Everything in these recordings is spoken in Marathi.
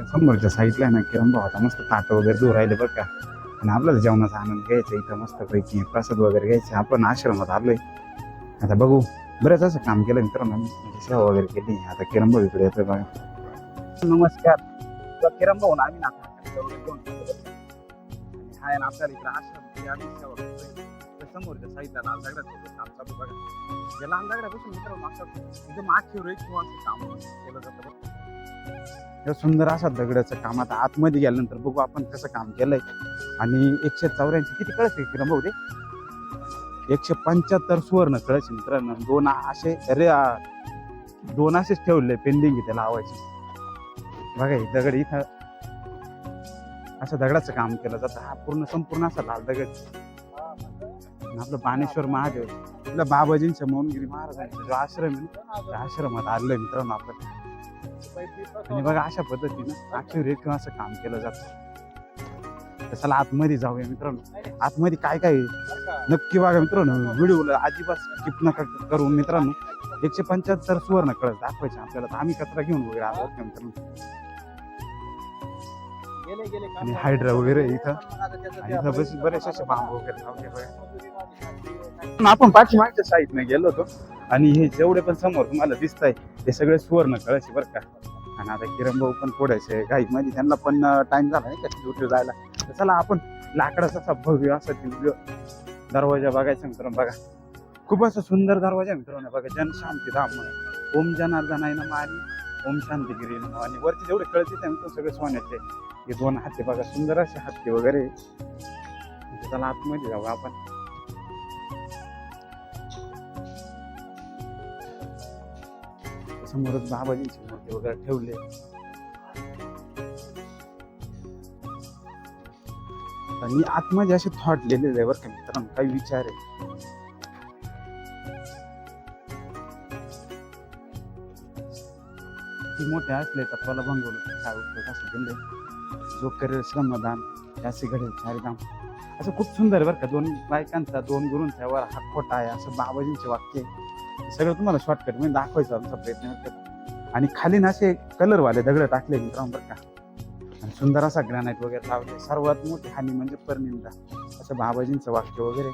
त्या समोरच्या साईडला ना किरण आता मस्त ताट वगैरे दूर राहिले बरं का. आणि आपल्याला जेवणाचा आनंद घ्यायचा इथं मस्त पैकी प्रसाद वगैरे घ्यायचा. आपण आश्रमात आलोय. आता बघू बरेच असं काम केलं मित्रांनो. म्हणजे सेवा वगैरे केली. आता किरण भाऊ इकडे येतोय बघा. नमस्कार. किरण भाऊ ना आम्ही ना आता ना आपल्याला इकडे आश्रम सेवा करतोय समोरच्या साईडला लाल दगडाचं काम चालू बघा. या लाल दगडापासून मित्रांनो असं एकदम आखीवर एक किंवा असं काम केलं जातं या सुंदर असा दगडाचं काम आता आतमध्ये गेल्यानंतर बघू आपण कसं काम केलंय. आणि एकशे चौऱ्याऐंशी किती कळस आहे किरण भाऊ रे एकशे पंच्याहत्तर सुवर्ण कळस मित्रांनो. दोन असे अरे दोन असेच ठेवले पेंडिंग इथे त्याला लावायचे. बघा हे दगड इथं असं दगडाचं काम केलं जातं. हा पूर्ण संपूर्ण असा लाल दगड. आपलं बाणेश्वर महादेव. आपल्या बाबाजींच्या मौनगिरी महाराजांचा जो आश्रम आहे ना त्या आश्रमात आलोय मित्रांनो आपण. आणि बघा अशा पद्धतीनं आखीव किंवा असं काम केलं जातं. चला आतमध्ये जाऊया मित्रांनो. आतमध्ये काय काय नक्की बघा मित्रांनो. व्हिडिओला अजिबात स्किप नका करू मित्रांनो. एकशे पंच्याहत्तर सुवर्ण कळस दाखवायचे आपल्याला. तर आम्ही कचरा घेऊन वगैरे आलो मित्रांनो? आणि हायड्रा वगैरे इथं. आणि इथं बस बरेच असे बांबू वगैरे आपण पाठीमागच्या साईडने गेलो होतो. आणि हे जेवढे पण समोर तुम्हाला दिसत आहे ते सगळे सुवर्ण कळायचे बरं का. आणि आता किरण भाऊ पण फोडायचे काही म्हणजे त्यांना पण टाइम झाला नाही का ड्युटी जायला. तर चला आपण लाकडाचा असा भव्य असा दिव्य दरवाजा बघायचा मित्रांनो बघा. खूप असं सुंदर दरवाजा आहे मित्रांनो बघा. जन शांती धाम ओम जनार्दन आहे ना आणि ओम शांतीगिरी आणि वरती जेवढे कळते त्यांचं मित्रांनो सगळे सोन्याचे. हे दोन हाते बघा सुंदर असे हत्ती वगैरे. चला आतमध्ये जाऊ आपण. समोरच बाबाजींची मूर्ती वगैरे ठेवले. आणि आतमध्ये असे थॉट लिहिलेले आहे बरं का मित्रांनो काही विचार आहे. ती मोठे असले तर त्याला भंगवलं काय उपयोग असं दिले जो करेल श्रमदान त्याचे घडेल चारिधाम. असं खूप सुंदर आहे बरं का दोन बायकांचा दोन गुरूंचा वर हा खोटा आहे असं बाबाजींचे वाक्य आहे. सगळं तुम्हाला शॉर्टकट म्हणजे दाखवायचा आमचा प्रयत्न करतो आणि खाली ना असे कलरवाले दगड टाकले मित्रांनो बरं का. आणि सुंदर असा ग्रॅनाईट वगैरे लावले. सर्वात मोठी हानी म्हणजे परनिंदा असं बाबाजींचं वाक्य वगैरे.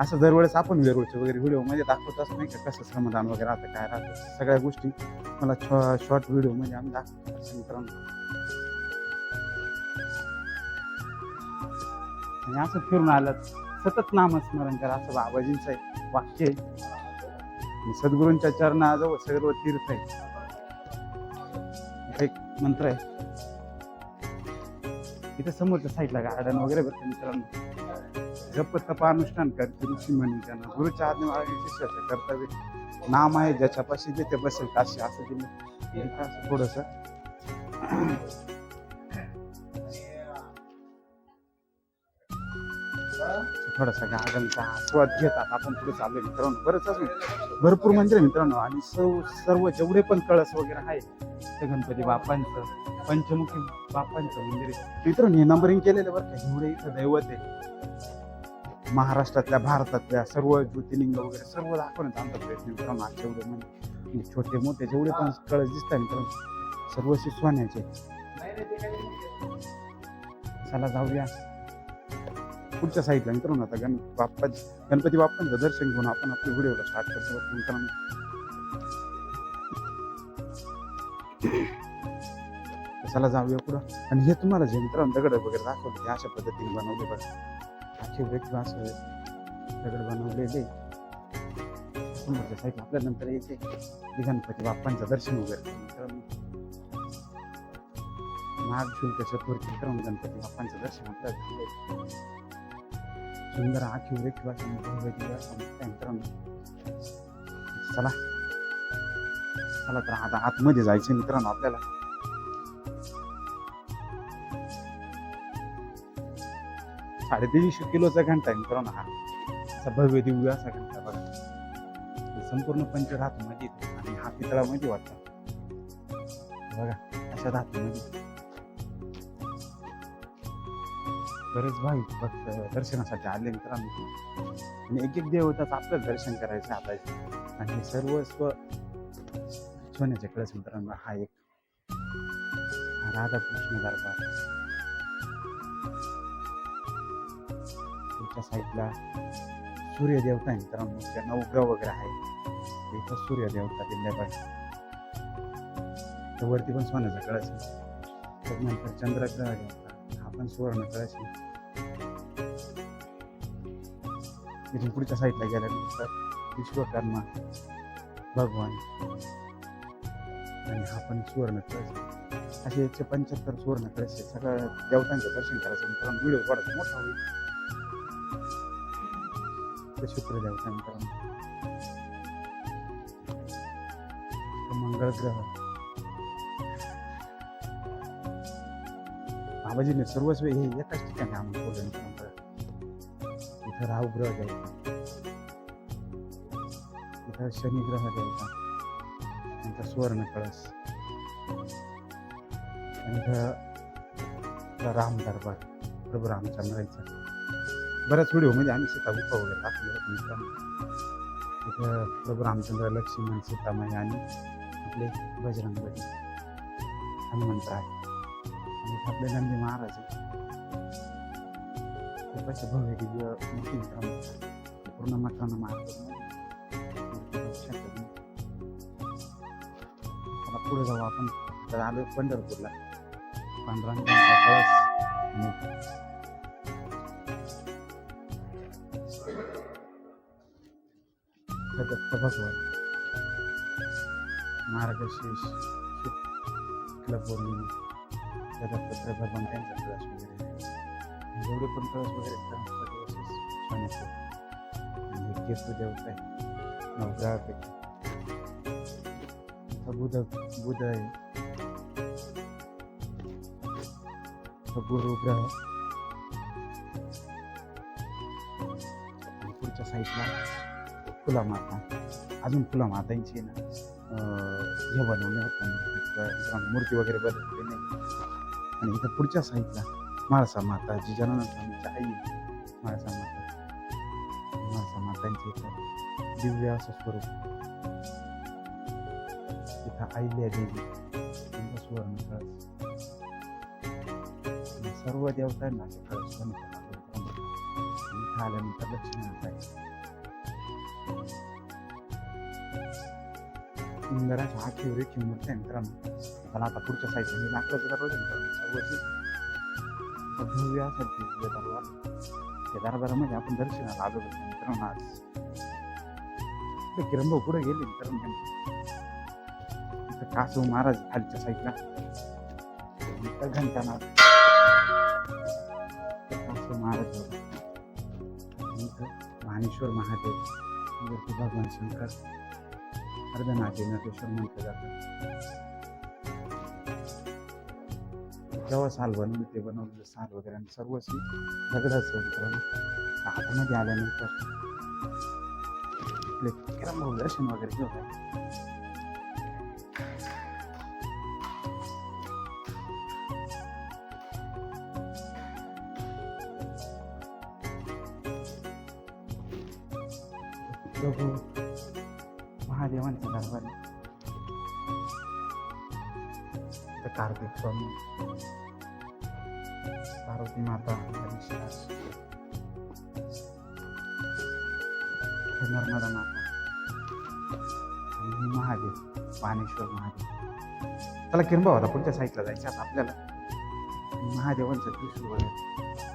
असं दरवेळेस आपण वेरूळचे वगैरे व्हिडिओमध्ये दाखवत असं नाही का कसं श्रमदान वगैरे राहतं काय राहतं. सगळ्या गोष्टी मला शॉर्ट व्हिडिओमध्ये आम्ही दाखवतो. मित्रांनो. आणि असं फिरून आलं. सतत नामस्मरण करा असं बाबाजींचं वाक्य आहे. सद्गुरूंच्या चरणाजवळ सर्व तीर्थ आहे. एक मंत्र आहे. इथे समोरच्या साईडला गार्डन वगैरे बघते मित्रांनो. जप तप अनुष्ठान करते ऋषी म्हणी त्यांना गुरुच्या आज्ञा शिष्याचं कर्तव्य. नाम आहे ज्याच्यापाशी जे ते बसेल काशी असं दिलं. थोडस. थोडासा गार्डनचा आस्वाद घेतात. आपण पुढे चाललो मित्रांनो. बरंच असून भरपूर मंदिर आहे मित्रांनो. आणि सर्व सर्व जेवढे पण कळस वगैरे आहे ते गणपती बाप्पांचं पंचमुखी बाप्पांचं मंदिर आहे. मित्रांनो हे नंबरिंग केलेलं बरं का एवढे इथं दैवत आहे. महाराष्ट्रातल्या भारतातल्या सर्व ज्योतिलिंग वगैरे सर्व दाखवण्याचा आमचा प्रयत्न मित्रांनो आज एवढे म्हणजे, म्हणजे छोटे मोठे जेवढे पण कळस दिसतात मित्रांनो सर्व सोन्याचे चला जाऊया. पुढच्या साईडला मित्रांनो आता गण बाप्पा गणपती बाप्पांचं दर्शन घेऊन आपण आपल्या व्हिडिओला स्टार्ट करतो. बरं मित्रांनो चला जाऊया पुढं. आणि हे तुम्हाला जे मित्रांनो दगड वगैरे दाखवले अशा पद्धतीने बनवले बघा. वेगळं असं दगड बनवलेले. समोरच्या साईडला आपल्या नंतर येते. गणपती बाप्पांचं दर्शन वगैरे करू. मित्रांनो माघ शुल्क चतुर्थी गणपती बाप्पांचं दर्शन आपल्याला झालं सुंदर आखी रेखीव अशी भव्य असं मस्त आहे मित्रांनो चला चला तर आता आतमध्ये जायचं मित्रांनो आपल्याला साडेतीनशे किलोचा घंटा आहे मित्रांनो हा भव्य दिव्य असा घंटा बघा संपूर्ण पंचधातूमध्ये येतो आणि हा पितळामध्ये वाटतो बघा अशा धातूमध्ये बरेच भाविक भक्त दर्शनासाठी आले मित्रांनो आणि एक एक देवताचं आपलं दर्शन करायचं आता आणि हे सर्व स्व सोन्याचे कळस मित्रांनो हा एक राधाकृष्ण दरबार. पुढच्या साईडला सूर्यदेवता आहे मित्रांनो. त्या नवग्रह वगैरे आहे. इथं सूर्यदेवता दिल्या पाहिजे तर वरती पण सोन्याचा कळस नंतर त्यानंतर आपण पण सुवर्ण कळस इथून पुढच्या साईडला गेल्यानंतर विश्वकर्मा भगवान आणि हा पण सुवर्ण कळस आहे. असे एकशे पंच्याहत्तर सुवर्ण कळस आहे सगळ्या देवतांचे दर्शन करायचं मित्रांनो व्हिडिओ थोडासा मोठा होईल शुक्र देवता मित्रांनो मंगळ ग्रह बाबाजीने सर्वस्व हे एकाच ठिकाणी आम्ही बोलले इथं राहू ग्रह इथं शनी ग्रह देवता नंतर सुवर्ण कळस. आणि राम दरबार प्रभू रामचंद्राचा बऱ्याच व्हिडिओमध्ये आम्ही सीता गुफा वगैरे टाकले होते मित्रांनो. इथं प्रभू रामचंद्र लक्ष्मण सीतामाई आणि आपले बजरंग हनुमंत आहे आपले नंदी महाराज आहे. भव्य दिव्य मोठी मित्रांनो पूर्ण मठानं महाराज आता पुढे जाऊ आपण. तर आलो पंढरपूरला. पांडुरंगाचा कळस आणि दत्त भगवान शुक्ल पौर्णिमा त्या दत्तात्रय भगवान त्यांचा प्रवास वगैरे आहे. जेवढे पण प्रवास वगैरे आहेत, त्यांचं सगळं सोन्याचं आणि हे केतू देवता आहे. नवग्रहापैकी. इथं बुध बुध आहे. इथं गुरु पुढच्या साईडला फुला माता. अजून फुला मातांची ना हे बनवले होते. मूर्ती वगैरे बनवली नाही. आणि इथं पुढच्या साईडला म्हाळसा माता जी जनानंद स्वामीची आई आहे, म्हाळसा माता म्हाळसा मातांची इथं दिव्य असं स्वरूप इथं अहिल्या देवी त्यांचा सुवर्ण कळस आणि सर्व देवतांना असे कळस बनवतात आपण. आणि इथं आल्यानंतर लक्ष्मी माता आहे सुंदर अशा आखीव रेखीव मूर्ती आहे मित्रांनो पण आता पुढच्या साईडला मी लाकडाचं दरवाजा मित्रांनो सर्वची भव्य दरबार त्या दरबारामध्ये आपण दर्शनाला आलो होतो मित्रांनो आज किरण भाऊ पुढे गेले मित्रांनो कासव महाराज खालच्या साईडला इथं घंटानाथ कासव महाराज होता महादेव भगवान शंकर अर्धनाथ नटेश्वर म्हटलं जातं जेव्हा साल बनवलं ते बनवलेलं साल वगैरे आणि सर्व अशी दगडाचं मित्रांनो हातामध्ये आल्यानंतर आपले किरण दर्शन वगैरे घेऊन प्रभू महादेवांचा दरबार आहे. इथं कार्तिक स्वामी पार्वती माता हरिशराज इथं नर्मदा माता. आणि महादेव पाणेश्वर महादेव. त्याला किंबा होता पुढच्या साईडला जायचं आता आपल्याला. महादेवांचं त्रिशूल वगैरे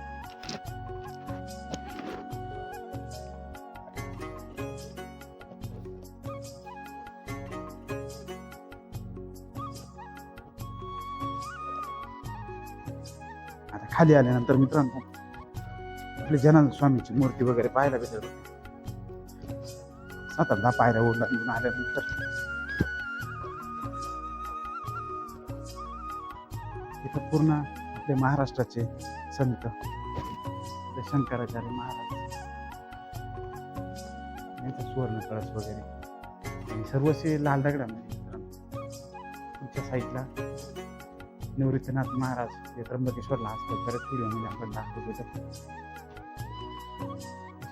खाली आल्यानंतर मित्रांनो आपले जनानंद स्वामीची मूर्ती वगैरे पाहायला भेटत आता सात आठ दहा पायऱ्या ओढून आल्यानंतर. इथं पूर्ण आपले महाराष्ट्राचे संत शंकराचार्य महाराज यांचा सुवर्ण कळस वगैरे. आणि सर्वसे लाल दगडामध्ये तुमच्या साईडला निवृत्तीनाथ महाराज हे त्र्यंबकेश्वरला असतात. परत व्हिडिओमध्ये म्हणजे आपण दाखवतो होतो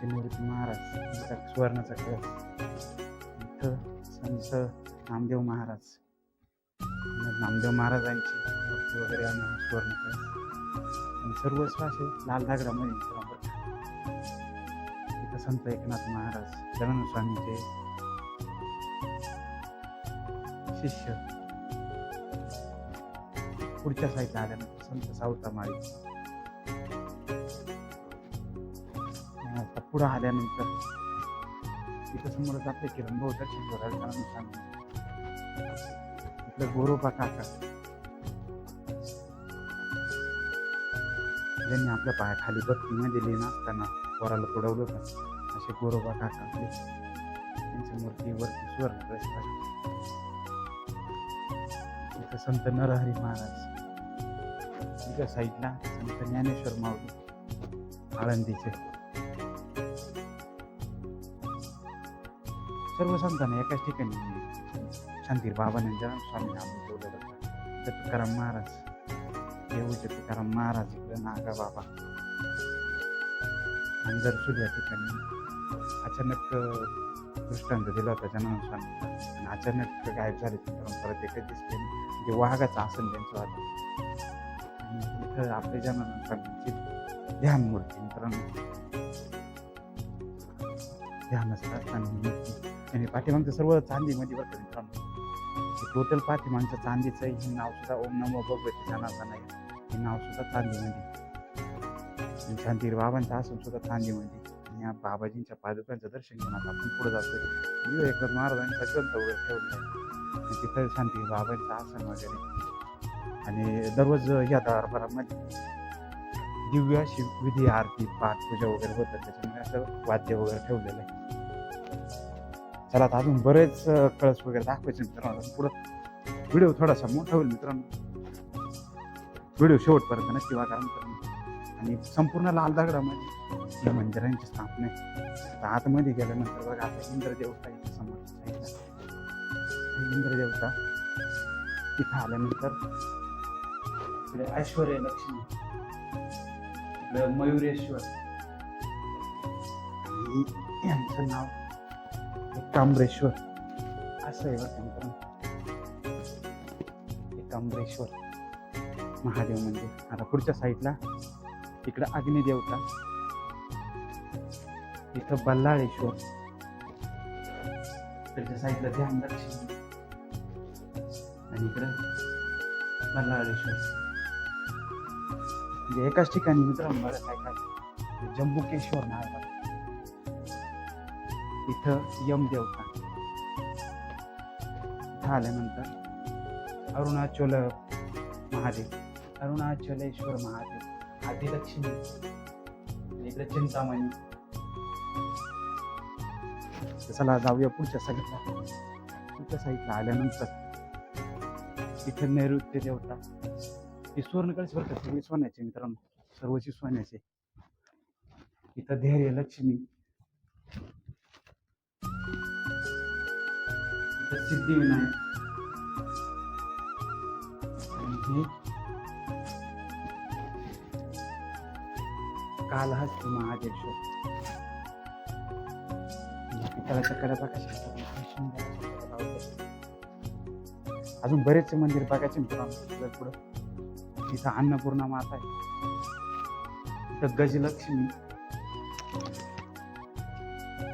निवृत्ती महाराज सुवर्णाचा कळस इथं संत नामदेव महाराज. नामदेव महाराजांची भक्ती वगैरे आणि हा सुवर्ण कळस आणि सर्वस्व असे लाल दगडामध्ये इथं संत एकनाथ महाराज जनानंद स्वामीचे शिष्य. पुढच्या साईडला आल्यानंतर संत सावता माळी आता पुढं आल्यानंतर इथं समोरच आपले किरण भाऊ दर्शन करायला इथलं गोरोबा काका. ज्यांनी आपल्या पायाखाली भक्तीमध्ये लीन असताना पोराला तुडवलं होतं. असे गोरोबा काका आपले त्यांच्या मूर्तीवरती सुवर्ण संत नरहरी महाराज. इथं साईडला संत ज्ञानेश्वर माऊली आळंदीचे. सर्व संतांना एकाच ठिकाणी शांतीर बाबाने जन्म स्वामी आम्ही ठेवलं तर तुकाराम महाराज देऊचे तुकाराम महाराज इकडे नागा बाबा. आणि दरसूल या ठिकाणी अचानक दृष्टांत दिला होता जन्म स्वामी आणि अचानक गायब झाले ते करून परत एकच दिसले म्हणजे वाघाचं आसन त्यांचं वाटत इथं आपले जन्म ध्यान मूर्ती मित्रांनो. ध्यान मूर्ती आणि पाठीमागचं सर्व चांदीमध्ये बरं का मित्रांनो टोटल पाठीमागचं चांदीचं हे नाव सुद्धा ओम नमो भगवती जनार्दन नाही हे नाव सुद्धा चांदीमध्ये. शांतीर बाबांचं असून सुद्धा चांदीमध्ये. आणि या बाबाजींच्या पादुकांचं दर्शन घेऊन आता आपण पुढे जातोय. विवेक महाराजांचा ग्रंथ वगैरे ठेवला तिथं शांती बाबांचं आसन वगैरे. आणि दररोज या दरबारामध्ये दिव्य अशी विधी आरती पाठ पूजा वगैरे होतात त्याच्यामुळे असं वाद्य वगैरे ठेवलेलं आहे. चला आता अजून बरेच कळस वगैरे दाखवायचे मित्रांनो. पुढं व्हिडिओ थोडासा मोठा होईल मित्रांनो. व्हिडिओ शेवटपर्यंत नक्की वागा मित्रांनो. आणि संपूर्ण लाल दगडामध्ये या मंदिरांची स्थापना आहे. आता आतमध्ये गेल्यानंतर बघा आता इंद्रदेवता इथे समोर इंद्रदेवता तिथं आल्यानंतर इकडे ऐश्वर्य लक्ष्मी इकडे मयुरेश्वर. यांचं नाव एकांबरेश्वर. असं आहे त्यांचं एकांबरेश्वर. महादेव मंदिर. आता पुढच्या साईडला इकडं अग्निदेवता. इथं बल्लाळेश्वर. इकडच्या साईडला ध्यान लक्ष्मी आणि इकडं बल्लाळेश्वर. म्हणजे एकाच ठिकाणी मित्रांनो बरं काय काय जम्बुकेश्वर इथं यमदेवता इथं आल्यानंतर अरुणाचल महादेव. अरुणाचलेश्वर महादेव. आदिलक्ष्मी. इकडे चिंतामणी. चला जाऊया पुढच्या साईडला. पुढच्या साईडला आल्यानंतर इथे नैऋत्य देवता. ही सुवर्णकळस बरं का? सगळी सोन्याचे मित्रांनो. सर्वची सोन्याचे इथं धैर्य लक्ष्मी. इथं सिद्धिविनायक आणि हे कालहस्ती महादेश्वर कशा अजून बरेचसे मंदिर बघायचे मित्रांनो. पुढं तिथं अन्नपूर्णा माता आहे. तर गजलक्ष्मी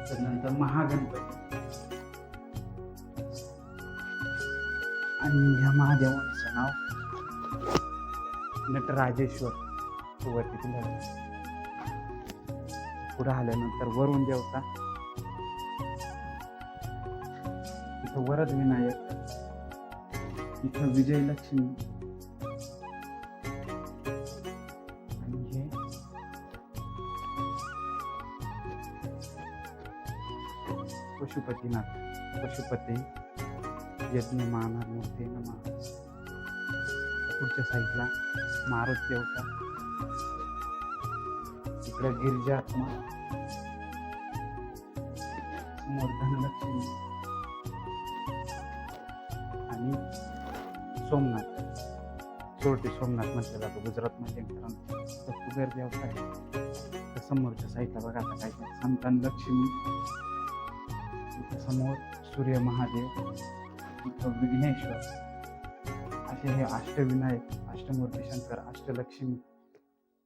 त्यानंतर महागणपती. आणि ह्या महादेवाचं नाव नटराजेश्वर वरती पुढे आल्यानंतर वरुण देवता. इथं वरद विनायक इथं विजयलक्ष्मी. पशुपतीनाथ पशुपती. यज्ञमान मूर्ती नमा पुढच्या साईडला मारुत देवता इकडे गिरिजात्मा समोर धनलक्ष्मी. आणि सोमनाथ. शेवटी सोमनाथ म्हटलं जातं गुजरातमध्ये मित्रांनो तर कुबेर देवता आहे. तर समोरच्या साईडला बघा आता काय संतान लक्ष्मी. समोर सूर्य महादेव विघ्नेश्वर. असे हे अष्टविनायक अष्टमूर्ती शंकर अष्टलक्ष्मी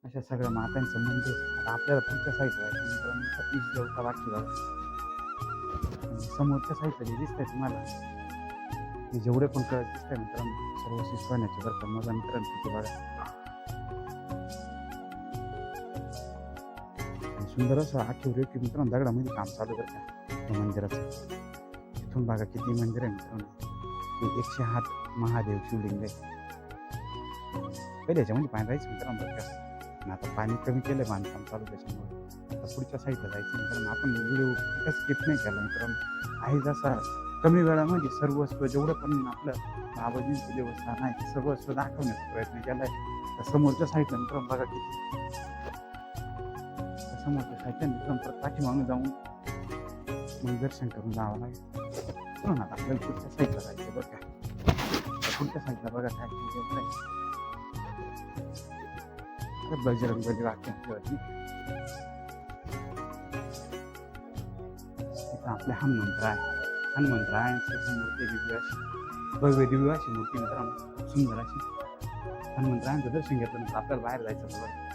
अशा सगळ्या मातांचं मंदिर. आता आपल्याला पुढच्या साईडला आहे देवता बाकी बघा समोरच्या साईडला जे दिसतंय तुम्हाला हे जेवढे पण कळत दिसतंय मित्रांनो सर्व शिकवण्याचे बरं का मजा मित्रांनो तिथे बघा सुंदर असं आठवलं की मित्रांनो दगडामध्ये काम चालू करतात बरं का मंदिराचं इथून बघा किती मंदिर आहे मित्रांनो. हे एकशे हात महादेव शिवलिंग आहे. पहिले याच्यामध्ये पाणी जायचं मित्रांनो बरं आणि आता पाणी कमी केलं आहे बांधकाम चालू त्याच्यामुळे. आता पुढच्या साईडला जायचं मित्रांनो. आपण व्हिडिओ कुठं स्किप नाही केला मित्रांनो. आहे जसा कमी वेळामध्ये सर्वस्व जेवढं पण आपलं बाबाजींचं देवस्थान आहे ते सर्वस्व दाखवण्याचा प्रयत्न केला आहे तर समोरच्या साईडला मित्रांनो बघा किती. समोरच्या साईडला मित्रांनो पाठीमागून जाऊन आपण दर्शन करून जावं लागेल. म्हणून आता आपल्याला पुढच्या साईडला जायचं बरं का. पुढच्या साईडला बघा काय तुमच्या बजरंग बली वाक्य इथं आपले हनुमंत्र आहे हनुमंतरायांची मूर्ती दिव्य अशी. भव्य दिव्य अशी मूर्ती मित्रांनो. सुंदर अशी. हनुमंतरायांचं दर्शन घेतल्यानंतर आपल्याला बाहेर जायचं बघा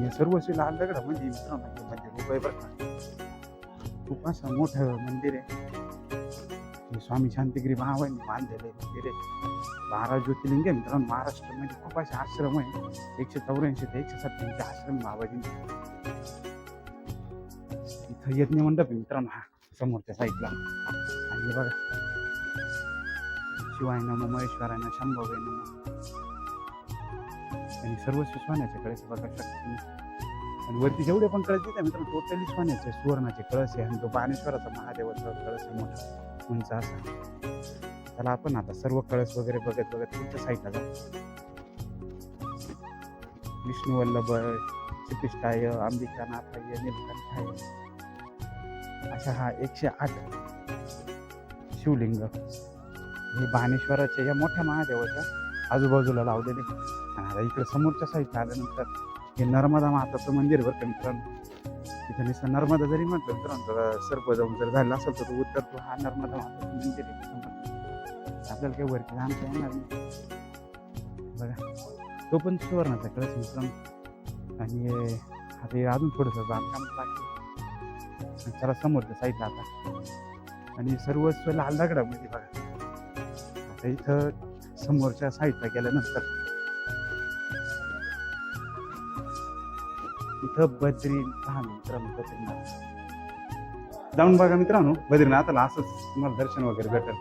हे सर्व असे लहान दगड म्हणजे मित्रांनो हे म्हणजे रुपये प्रकार खूप असं मोठं मंदिर आहे. स्वामी शांतिगिरी महावानी बांधलेलं मंदिर आहे. बारा ज्योतिर्लिंग आहे मित्रांनो महाराष्ट्रामध्ये खूप असे आश्रम आहे. एकशे चौऱ्याऐंशी ते एकशे सत्त्याऐंशी आश्रम बाबाजींचे इथं यज्ञ मंडप आहे मित्रांनो हा समोरच्या साईडला आणि बघा. शिवाय नम महेश्वराय नम शंभवे नम. आणि सर्व सोन्याचे कळस बघा शकता तुम्ही. आणि वरती जेवढे पण कळस येते मित्रांनो टोटली सोन्याचे सुवर्णाचे कळस आहे. आणि तो बाणेश्वराचा महादेवाचा कळस आहे मोठा उंच असा. चला आपण आता सर्व कळस वगैरे बघत बघत पुढच्या साईडला जाऊ. विष्णू वल्लभ श्रीकृष्णाय अंबिकानाथाय नीलकंठाय असा हा एकशे आठ शिवलिंग हे बाणेश्वराच्या या मोठ्या महादेवाच्या आजूबाजूला लावलेले. आणि आता इकडं समोरच्या साईडला आल्यानंतर हे नर्मदा माताचं मंदिर बरं का मित्रांनो? तिथं नुसतं नर्मदा जरी म्हटलं तर सर्प जाऊन जर झालं असेल तर तो उत्तर तो हा नर्मदा माताचं मंदिर आहे. आपल्याला काही वरती जाणता येणार नाही. बघा तो पण सुवर्णाचा कळस मित्रांनो? आणि आता अजून थोडंसं बांधकाम बाकी त्याला समोरच्या साईडला आता. आणि सर्वस्व लाल दगडामध्ये बघा. आता इथं समोरच्या साईडला गेल्यानंतर बद्री धाम मित्रांनो बद्रीनाथ. जाऊन बघा मित्रांनो बद्रीनाथला असंच तुम्हाला दर्शन वगैरे भेटेल.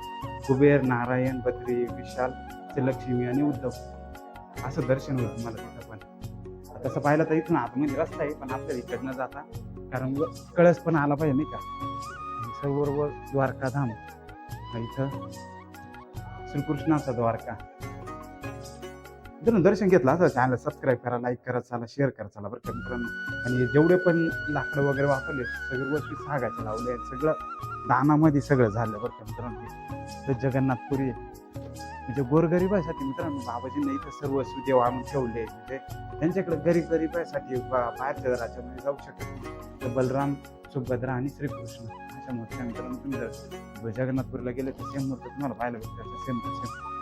कुबेर नारायण बद्री विशाल ते लक्ष्मी आणि उद्धव. असं दर्शन होईल तुम्हाला तिथं पण. तसं पाहिलं तर इथून आतमध्ये रस्ता आहे पण आपल्याला इकडनं जाता कारण कळस पण आला पाहिजे नाही का? सर्व द्वारका धाम. इथं श्रीकृष्णाचा द्वारका. मित्रांनो दर्शन घेतलं असं चॅनल सबस्क्राईब करा लाईक करा चला शेअर करा चला बरं का मित्रांनो. आणि जेवढे पण लाकडं वगैरे वापरले सगळे वस्तू सागाच्या लावले आहेत. सगळं दानामध्ये सगळं झालं बरं का मित्रांनो. तर जगन्नाथपुरी म्हणजे गोरगरिबासाठी मित्रांनो बाबाजींनी इथं सर्व सुदेव आणून ठेवले म्हणजे त्यांच्याकडे गरीब गरीबासाठी बा- बाहेरच्या म्हणजे जाऊ शकत तर बलराम सुभद्रा आणि श्रीकृष्ण अशा मूर्त्या मित्रांनो तुम्ही जर जगन्नाथपुरीला गेले तर सेम मूर्ती तुम्हाला पाहायला भेटतात सेम टू सेम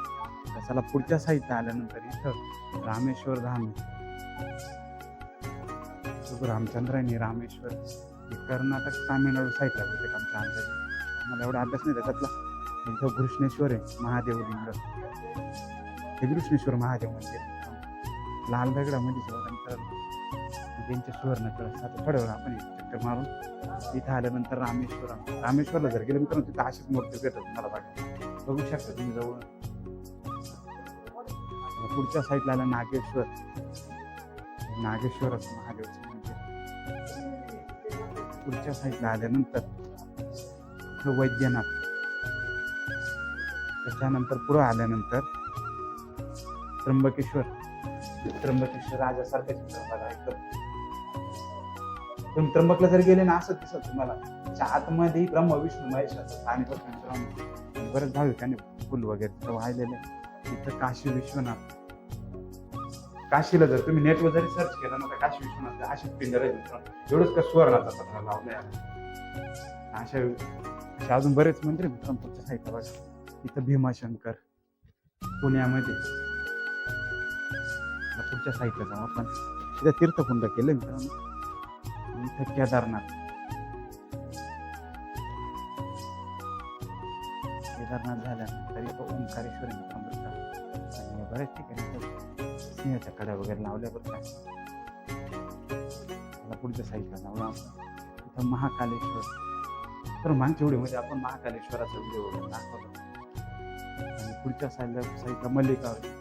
त्याला पुढच्या साईडला आल्यानंतर इथं रामेश्वर धाम रामचंद्रांनी रामेश्वर हे कर्नाटक तामिळनाडू साईडला होते आमच्या अंदाजे मला एवढा अभ्यास नाही त्याच्यातला. इथं घृष्णेश्वर आहे महादेव लिंग. हे घृष्णेश्वर महादेव मंदिर लाल दगडामध्ये नंतर त्यांचे सुवर्ण कळस थोड्या आपण चक्कर मारून इथं आल्यानंतर रामेश्वरम रामेश्वरला जर गेलं मित्रांनो तिथं अशीच मूर्ती भेटत तुम्हाला वाटतं. बघू शकता तुम्ही जवळ. पुढच्या साईडला आलं नागेश्वर. नागेश्वराचं महादेवचं मंदिर. पुढच्या साईडला आल्यानंतर वैद्यनाथ. त्याच्यानंतर पुढं आल्यानंतर त्र्यंबकेश्वर. त्र्यंबकेश्वर राजासारखं चित्र बघा तुम्ही त्र्यंबकला जर गेले ना असं दिसत तुम्हाला. आतमध्ये ब्रह्म विष्णू महेश पाणी बघतो आणि बरेच भाविकांनी फुल वगैरे तिथं इथं काशी विश्वनाथ. काशीला जर तुम्ही नेटवर जरी सर्च केलं ना तर काशी विश्वनाथ अशी पिंजर आहे एवढंच का सुवर्णाचा पत्र लावलाय अशा अशा अजून बरेच मंदिर आहे मित्रांनो साईडला बघा इथं भीमाशंकर पुण्यामध्ये. पुढच्या साईडला जाऊ आपण. तिथं तीर्थकुंड केलं मित्रांनो. आणि इथं केदारनाथ. केदारनाथ झाल्यानंतर तो ओंकारेश्वर आहे आणि बऱ्याच ठिकाणी सिंहाच्या कड्या वगैरे लावल्या बरं का. पुढच्या साईडला जाऊ आपण. महाकालेश्वर. तर मागच्या व्हिडिओमध्ये आपण महाकालेश्वराचा व्हिडिओ वगैरे दाखवला आणि पुढच्या साईडला साईडला मल्लिकार्जुन.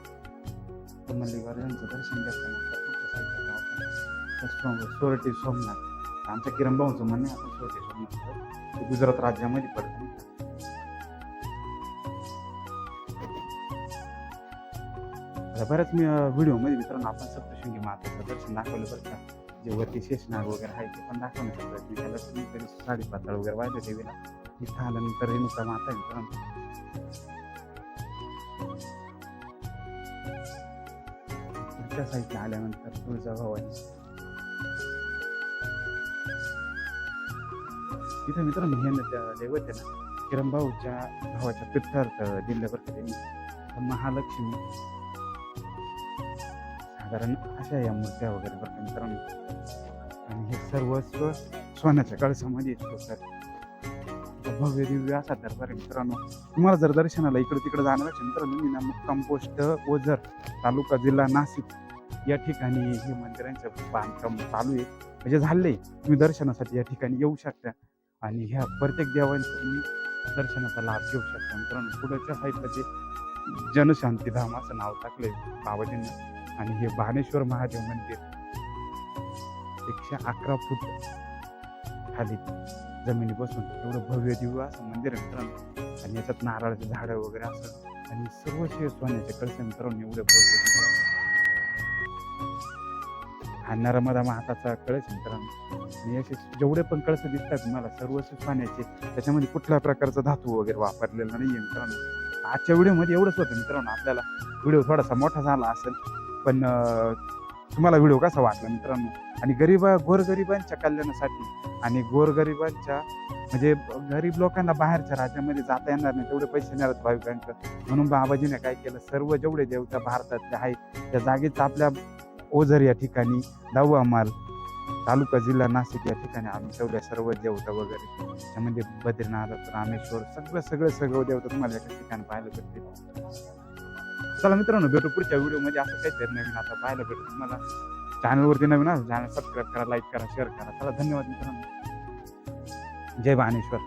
तर मल्लिकार्जुनचं दर्शन घेतल्यानंतर पुढच्या साईडला जाऊ तर सोम- सोरटी सोमनाथ. आमच्या किरण भाऊचं म्हणणं आपण सोरटी सोमनाथ गुजरात राज्यामध्ये पडतं. आता बऱ्याच मी व्हिडिओमध्ये मित्रांनो आपण सप्तशृंगी मातेचं दर्शन दाखवलं बरं का जे वरती शेषनाग वगैरे आहे ते पण दाखवण्याचा प्रयत्न केला तुम्ही तरी साडेपातळ वगैरे वाहिले देवीला इथं आल्यानंतर रेणुका माता आहे मित्रांनो पुढच्या साईडला आल्यानंतर तुळजाभवानी तिथं मित्रांनो हे ना त्या दैवत आहे ना किरण भाऊच्या भावाच्या तीर्थार्थ दिलं बरं का त्यांनी तर महालक्ष्मी साधारण अशा या मूर्त्या वगैरे बरं का मित्रांनो. आणि हे सर्वस्व सोन्याच्या कळसामध्ये ठेवतात भव्य दिव्य असा दरबार आहे मित्रांनो. तुम्हाला जर दर्शनाला इकडे तिकडे जाणार असेल तर मी ना मुक्काम पोस्ट ओझर तालुका जिल्हा नाशिक या ठिकाणी हे मंदिरांचं बांधकाम चालू आहे. म्हणजे झाले तुम्ही दर्शनासाठी या ठिकाणी येऊ शकता. आणि ह्या प्रत्येक देवांचं तुम्ही दर्शनाचा लाभ घेऊ शकता मित्रांनो. पुढच्या साहित्याचे जे जनशांतीधाम असं नाव टाकले बाबाजींनी. आणि हे भानेश्वर महादेव मंदिर एकशे अकरा फूट खाली जमिनीपासून एवढं भव्य दिव्य असं मंदिर मित्रांनो. आणि याच्यात नारळाचे झाडं वगैरे असं आणि सर्व शे सोन्याचे कळसे मित्रांनो एवढे भव्य हा नर्मदा माताचा कळस मित्रांनो. आणि असे जेवढे पण कळस दिसतात मला सर्व सोन्याचे त्याच्यामध्ये कुठल्या प्रकारचा धातू वगैरे वापरलेला नाही आहे मित्रांनो. आजच्या व्हिडिओमध्ये एवढंच होतं मित्रांनो आपल्याला व्हिडिओ थोडासा मोठा झाला असेल पण तुम्हाला व्हिडिओ कसा वाटला मित्रांनो? आणि गरिबा गोरगरिबांच्या कल्याणासाठी आणि गोरगरिबांच्या म्हणजे गरीब लोकांना बाहेरच्या राज्यामध्ये जाता येणार नाही तेवढे पैसे नाही आहेत भाविकांचं. म्हणून बाबाजीने काय केलं सर्व जेवढे देवता भारतातले आहेत त्या जागेच आपल्या ओझर या ठिकाणी दाऊ अमाल तालुका जिल्हा नाशिक या ठिकाणी आणून ठेवल्या सर्व देवता वगैरे. त्यामध्ये बद्रीनाथ रामेश्वर सगळं सगळं सगळं देवता तुम्हाला एका ठिकाणी पाहायला भेटतील. चला मित्रांनो भेटू पुढच्या व्हिडिओमध्ये. असं काहीतरी नवीन आता पाहायला भेटू तुम्हाला. चॅनलवरती नवीन असं चॅनल सबस्क्राईब करा लाईक करा शेअर करा. चला धन्यवाद मित्रांनो. जय बाणेश्वर